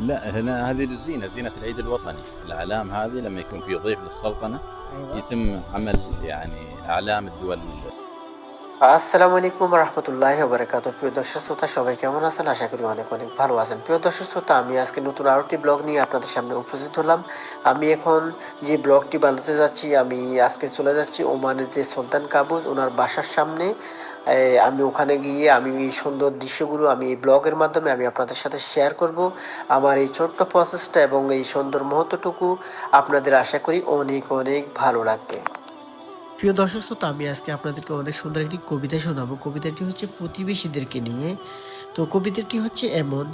لا هنا هذه الزينه زينه العيد الوطني الاعلام هذه لما يكون في ضيف للسلطنه يتم عمل يعني اعلام الدول আসসালামু আলাইকুম রহমতুল্লাহ বারকাত প্রিয় দর্শক শ্রোতা সবাই কেমন আছেন আশা করি অনেক অনেক ভালো আছেন প্রিয় দর্শক শ্রোতা আমি আজকে নতুন আরও একটি ব্লগ নিয়ে আপনাদের সামনে উপস্থিত হলাম আমি এখন যে ব্লগটি বানাতে যাচ্ছি আমি আজকে চলে যাচ্ছি ওমানের যে সুলতান কাবুজ ওনার বাসার সামনে এ, আমি ওখানে গিয়ে আমি এই সুন্দর দৃশ্যগুলো আমি এই ব্লগের মাধ্যমে আমি আপনাদের সাথে শেয়ার করব। আমার এই ছোট্ট প্রসেসটা এবং এই সুন্দর মুহূর্তটুকু আপনাদের আশা করি অনেক অনেক ভালো লাগবে। প্রিয় দর্শক শ্রোতা, আমি আজকে আপনাদেরকে অনেক সুন্দর একটি কবিতা শোনাবো। কবিতাটি হচ্ছে প্রতিবেশীদেরকে নিয়ে। তো কবিতাটি হচ্ছে এমন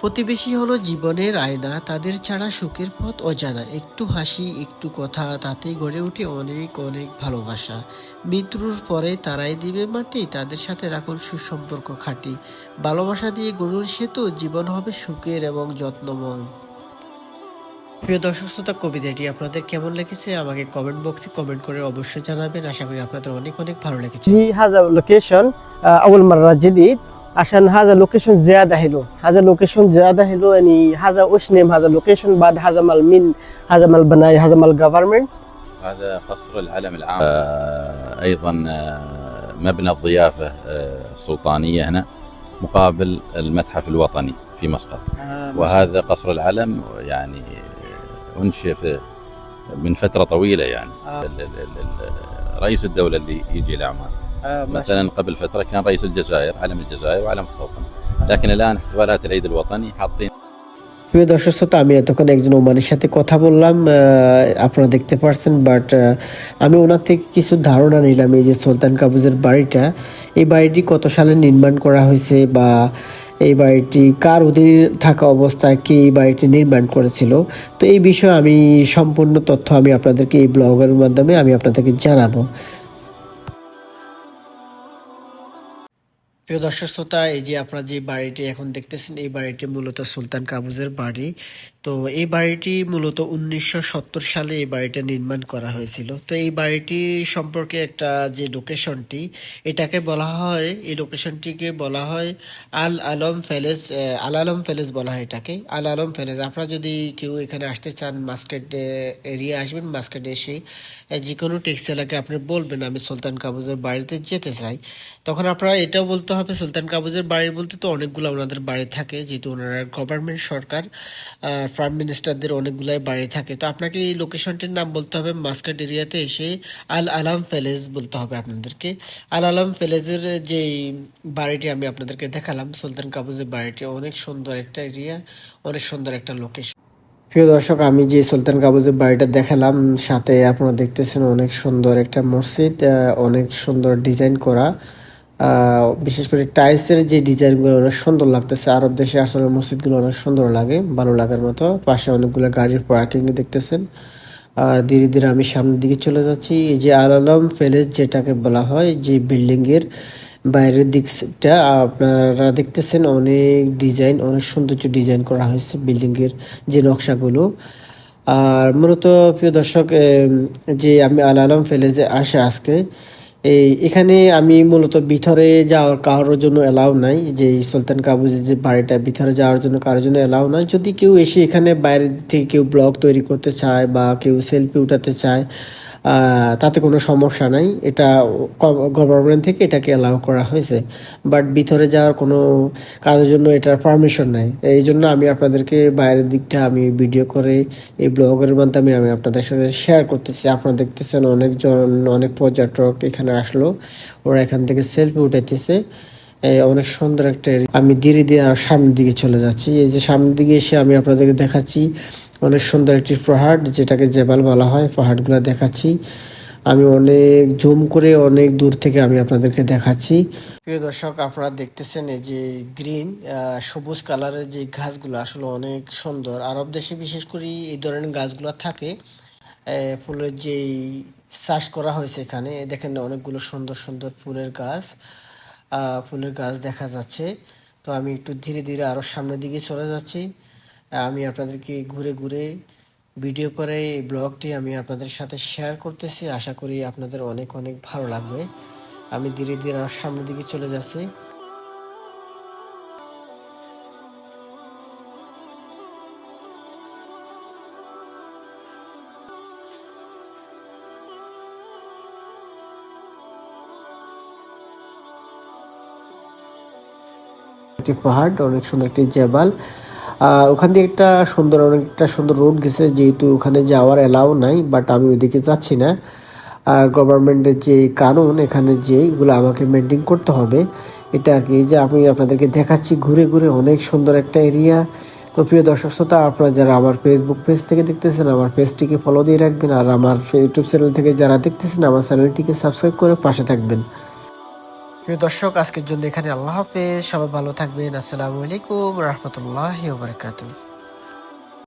প্রতিবেশী হলো জীবনের আয়না, তাদের ছাড়া সুখের পথ অজানা। একটু হাসি, একটু কথা তাতে গড়ে উঠে অনেক অনেক ভালোবাসা। মৃত্যুর পরে তারাই দিবে মাটি, তাদের সাথে রাখুন সুসম্পর্ক খাটি। ভালোবাসা দিয়ে গরুর সেতু, জীবন হবে সুখের এবং যত্নময়। প্রিয় দর্শক, শ্রোতা, কবিতাটি আপনাদের কেমন লেগেছে? আমাকে কমেন্ট বক্সে কমেন্ট করে অবশ্যই জানাবেন। আশা করি আপনাদের অনেক অনেক ভালো লেগেছে। লোকেশন আউল মারা জিদি عشان هذا لوكيشن زيادة حلو. هذا لوكيشن زيادة حلو يعني هذا وش نيم هذا لوكيشن بعد هذا مال مين؟ هذا مال بناي هذا مال جفرمنت هذا قصر العلم العام. آه، أيضا آه، مبنى الضيافة آه، السلطانيه هنا مقابل المتحف الوطني في مسقط. وهذا قصر العلم يعني أنشئ في- من فترة طويلة يعني. ال- رئيس الدولة اللي يجي لعمان مثلا قبل فتره كان رئيس الجزائر علم الجزائر وعلم السلطنه لكن الان احتفالات العيد الوطني حاطين প্রিয় দর্শক শ্রোতা আমি এতক্ষণ একজন ওমানের সাথে কথা বললাম আহ, আপনারা দেখতে পারছেন বাট আমি ওনার থেকে কিছু ধারণা নিলাম এই যে সুলতান কাবুজের বাড়িটা এই বাড়িটি কত সালে নির্মাণ করা হয়েছে বা এই বাড়িটি কার অধীনে থাকা অবস্থায় কে এই বাড়িটি নির্মাণ করেছিল তো এই বিষয়ে আমি সম্পূর্ণ তথ্য আমি আপনাদেরকে এই ব্লগের মাধ্যমে আমি আপনাদেরকে জানাবো প্রিয় দর্শক শ্রোতা, এই যে আপনারা যে বাড়িটি এখন দেখতেছেন, এই বাড়িটি মূলত সুলতান কাবুজের বাড়ি। তো এই বাড়িটি মূলত উনিশশো সত্তর সালে এই বাড়িটা নির্মাণ করা হয়েছিল। তো এই বাড়িটি সম্পর্কে একটা যে লোকেশনটি, এটাকে বলা হয়, এই লোকেশনটিকে বলা হয় Al Alam palace Al Alam palace বলা হয় এটাকে। আল আলম প্যালেস আপনারা যদি কেউ এখানে আসতে চান, মাস্কেট এরিয়া আসবেন, মাস্কেটে এসে যে কোনো ট্যাক্সি এলাকায় আপনি বলবেন, আমি সুলতান কাবুজের বাড়িতে যেতে চাই। তখন আপনারা এটাও বলতে হবে সুলতান কাবুজের বাড়ি বলতে তো অনেকগুলো ওনাদের বাড়ি থাকে, যেহেতু ওনারা গভর্নমেন্ট সরকার প্রাইম মিনিস্টারদের অনেকগুলাই বাড়ি থাকে। তো আপনাকে এই লোকেশনটির নাম বলতে হবে মাস্কাট এরিয়াতে এসে আল আলাম প্যালেস বলতে হবে আপনাদেরকে। আল আলাম প্যালেসের যে বাড়িটি আমি আপনাদেরকে দেখালাম, সুলতান কাবুজের বাড়িটি অনেক সুন্দর একটা এরিয়া, অনেক সুন্দর একটা লোকেশন প্রিয় দর্শক, আমি যে সুলতান কাবুজের বাড়িটা দেখালাম, সাথে আপনারা দেখতেছেন অনেক সুন্দর একটা মসজিদ অনেক সুন্দর ডিজাইন করা। বিশেষ করে টাইলসের যে ডিজাইনগুলো অনেক সুন্দর লাগতেছে। আরব দেশে আসলে মসজিদগুলো অনেক সুন্দর লাগে, ভালো লাগার মতো। পাশে অনেকগুলো গাড়ির পার্কিং দেখতেছেন। আর ধীরে ধীরে আমি সামনের দিকে চলে যাচ্ছি। এই যে আল আলম প্যালেস যেটাকে বলা হয়, যে বিল্ডিং এর বাইরের দিকটা, আপনারা দেখতেছেন অনেক ডিজাইন অনেক সৌন্দর্য ডিজাইন করা হয়েছে বিল্ডিং এর যে নকশাগুলো। আর মূলত প্রিয় দর্শক যে আমি আল আলম প্যালেসে আসে আজকে এই, এখানে আমি মূলত ভিতরে যাওয়ার কারোর জন্য এলাও নাই, যে সুলতান কাবুজের যে বাড়িটা ভিতরে যাওয়ার জন্য কারোর জন্য এলাও নাই। যদি কেউ এসে এখানে বাইরে থেকে কেউ ব্লগ তৈরি করতে চায় বা কেউ সেলফি উঠাতে চায় তাতে কোনো সমস্যা নাই। এটা গভর্নমেন্ট থেকে এটাকে অ্যালাউ করা হয়েছে। বাট ভিতরে যাওয়ার কোনো কাজের জন্য এটার পারমিশন নাই। এই জন্য আমি আপনাদেরকে বাইরের দিকটা আমি ভিডিও করে, এই ব্লগের মাধ্যমে আমি আপনাদের সাথে শেয়ার করতেছি। আপনারা দেখতেছেন অনেকজন, অনেক পর্যটক এখানে আসলো। ওরা এখান থেকে সেলফি উঠাইতেছে। অনেক সুন্দর একটা আমি ধীরে ধীরে আর সামনের দিকে চলে যাচ্ছি। এই যে সামনের দিকে এসে আমি আপনাদেরকে দেখাচ্ছি। অনেক সুন্দর একটি পাহাড়, যেটাকে জেবাল বলা হয়। পাহাড়গুলো দেখাচ্ছি। আমি অনেক জুম করে অনেক দূর থেকে আমি আপনাদেরকে দেখাচ্ছি। প্রিয় দর্শক, আপনারা দেখতেছেন এই যে গ্রিন সবুজ কালারের যে গাছগুলো আসলে অনেক সুন্দর। আরব দেশে বিশেষ করে এই ধরনের গাছগুলো থাকে। ফুলের যেই চাষ করা হয়েছে এখানে, দেখেন অনেকগুলো সুন্দর সুন্দর ফুলের গাছ ফুলের গাছ দেখা যাচ্ছে। তো আমি একটু ধীরে ধীরে আরও সামনের দিকে চলে যাচ্ছি। আমি আপনাদেরকে ঘুরে ঘুরে ভিডিও করে এই ব্লগটি আমি আপনাদের সাথে শেয়ার করতেছি। আশা করি আপনাদের অনেক অনেক ভালো লাগবে। আমি ধীরে ধীরে আর সামনের দিকে চলে যাচ্ছি। একটি পাহাড়, অনেক সুন্দর একটি জেবাল। ওখান দিয়ে একটা সুন্দর, অনেকটা সুন্দর রোড গেছে, যেহেতু ওখানে যাওয়ার এলাও নাই বাট আমি ওইদিকে যাচ্ছি না। আর গভর্নমেন্টের যে কানুন, এখানে যে এগুলো আমাকে মেনটেন করতে হবে, এটা আর কি যে আমি আপনাদেরকে দেখাচ্ছি, ঘুরে ঘুরে অনেক সুন্দর একটা এরিয়া তো প্রিয় দর্শক শ্রোতা, আপনারা যারা আমার ফেসবুক পেজ থেকে দেখতেছেন, আমার পেজটিকে ফলো দিয়ে রাখবেন, আর আমার ইউটিউব চ্যানেল থেকে যারা দেখতেছেন, আমার চ্যানেলটিকে সাবস্ক্রাইব করে পাশে থাকবেন। প্রিয় দর্শক আজকের জন্য এখানে আল্লাহ হাফেজ। সবাই ভালো থাকবেন। আসসালামু আলাইকুম রহমতুল্লাহ বারকাতুহ।